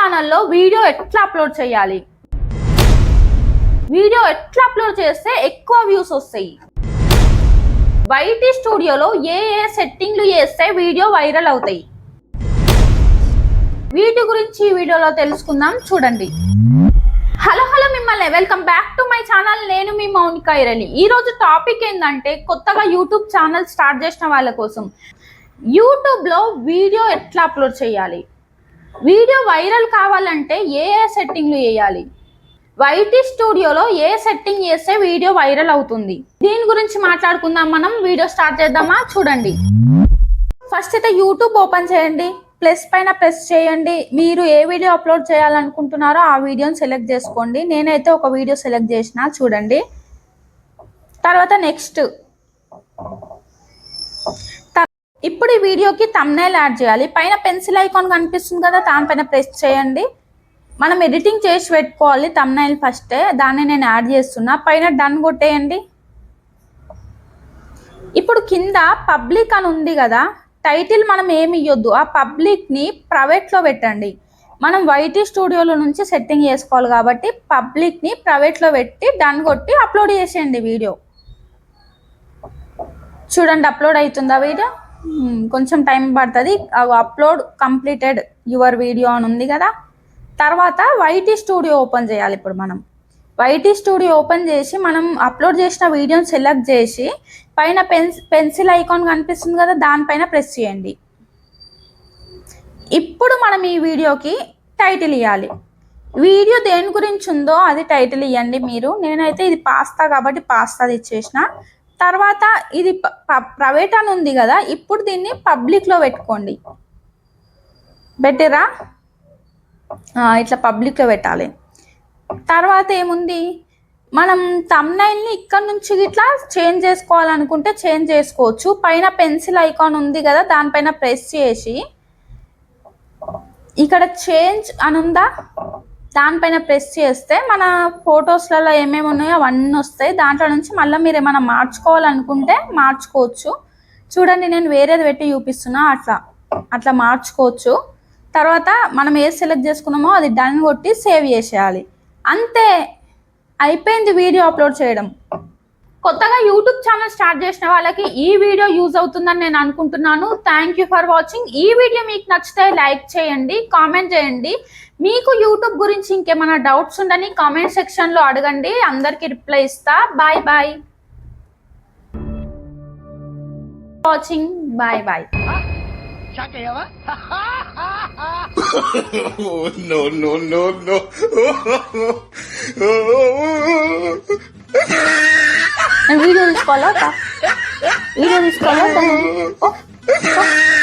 ఛానల్లో వీడియో ఎట్లా అప్లోడ్ చేయాలి? వీడియో ఎట్లా అప్లోడ్ చేస్తే ఎక్కువ వ్యూస్ వస్తాయి? వైటీ స్టూడియోలో ఏ ఏ సెట్టింగ్లు చేస్తే వీడియో వైరల్ అవుతాయి? వీటి గురించి ఈ వీడియోలో తెలుసుకుందాం చూడండి. హలో హలో మిమ్మల్ని welcome back to my channel. నేను మీ మౌనిక ఇరలి ఈ రోజు టాపిక్ ఏంటంటే కొత్తగా యూట్యూబ్ ఛానల్ స్టార్ట్ చేసిన వాళ్ళ కోసం. యూట్యూబ్లో వీడియో ఎట్లా అప్లోడ్ చేయాలి? వీడియో వైరల్ కావాలంటే ఏ ఏ సెట్టింగ్లు వేయాలి వైటీ స్టూడియోలో ఏ సెట్టింగ్ చేస్తే వీడియో వైరల్ అవుతుంది? దీని గురించి మాట్లాడుకుందాం మనం. వీడియో స్టార్ట్ చేద్దామా? చూడండి. ఫస్ట్ అయితే యూట్యూబ్ ఓపెన్ చేయండి. ప్లస్ పైన ప్రెస్ చేయండి. మీరు ఏ వీడియో అప్లోడ్ చేయాలనుకుంటున్నారో ఆ వీడియోని సెలెక్ట్ చేసుకోండి. నేనైతే ఒక వీడియో సెలెక్ట్ చేసిన చూడండి. తర్వాత నెక్స్ట్. ఇప్పుడు ఈ వీడియోకి తమ్నైల్ యాడ్ చేయాలి. పైన పెన్సిల్ ఐకాన్ కనిపిస్తుంది కదా దానిపైన ప్రెస్ చేయండి. మనం ఎడిటింగ్ చేసి పెట్టుకోవాలి తమ్నైల్ ఫస్టే దాన్ని నేను యాడ్ చేస్తున్నా. పైన డన్ కొట్టేయండి. ఇప్పుడు కింద పబ్లిక్ అని ఉంది కదా టైటిల్ మనం ఏమి ఇవ్వద్దు ఆ పబ్లిక్ని ప్రైవేట్లో పెట్టండి. మనం వైటీ స్టూడియోలో నుంచి సెట్టింగ్ చేసుకోవాలి కాబట్టి పబ్లిక్ని ప్రైవేట్లో పెట్టి డన్ కొట్టి అప్లోడ్ చేసేయండి వీడియో. చూడండి అప్లోడ్ అవుతుందా వీడియో? కొంచెం టైం పడుతుంది. అప్లోడ్ కంప్లీటెడ్ యువర్ వీడియో అని ఉంది కదా. తర్వాత వైటీ స్టూడియో ఓపెన్ చేయాలి ఇప్పుడు మనం. వైటీ స్టూడియో ఓపెన్ చేసి మనం అప్లోడ్ చేసిన వీడియోని సెలెక్ట్ చేసి పైన పెన్స్ పెన్సిల్ ఐకాన్ కనిపిస్తుంది కదా దానిపైన ప్రెస్ చేయండి. ఇప్పుడు మనం ఈ వీడియోకి టైటిల్ ఇవ్వాలి వీడియో దేని గురించి ఉందో అది టైటిల్ ఇవ్వండి మీరు. నేనైతే ఇది పాస్తా కాబట్టి పాస్తాది ఇచ్చేసిన తర్వాత ఇది ప్రైవేట్ అని ఉంది కదా ఇప్పుడు దీన్ని పబ్లిక్లో పెట్టుకోండి. బెటరా ఇట్లా పబ్లిక్లో పెట్టాలి. తర్వాత ఏముంది? మనం తమ్నైల్ని ఇక్కడ నుంచి ఇట్లా చేంజ్ చేసుకోవాలనుకుంటే చేంజ్ చేసుకోవచ్చు. పైన పెన్సిల్ ఐకాన్ ఉంది కదా దానిపైన ప్రెస్ చేసి ఇక్కడ చేంజ్ అని ఉందా? దానిపైన ప్రెస్ చేస్తే మన ఫొటోస్లలో ఏమేమి ఉన్నాయో అవన్నీ వస్తాయి. దాంట్లో నుంచి మళ్ళీ మీరు ఏమైనా మార్చుకోవాలనుకుంటే మార్చుకోవచ్చు. చూడండి నేను వేరేది పెట్టి చూపిస్తున్నా. అట్లా అట్లా మార్చుకోవచ్చు. తర్వాత మనం ఏది సెలెక్ట్ చేసుకున్నామో అది డన్ కొట్టి సేవ్ చేసేయాలి. అంతే. అయిపోయింది వీడియో అప్లోడ్ చేయడం. కొత్తగా యూట్యూబ్ ఛానల్ స్టార్ట్ చేసిన వాళ్ళకి ఈ వీడియో యూజ్ అవుతుందని నేను అనుకుంటున్నాను. థ్యాంక్ యూ ఫర్ వాచింగ్ ఈ వీడియో మీకు నచ్చితే లైక్ చేయండి కామెంట్ చేయండి. మీకు యూట్యూబ్ గురించి ఇంకేమైనా డౌట్స్ ఉండని కామెంట్ సెక్షన్లో అడగండి. అందరికీ రిప్లై ఇస్తా. Bye bye watching bye bye Oh, no, no, no, no. color. It is color. Oh. oh.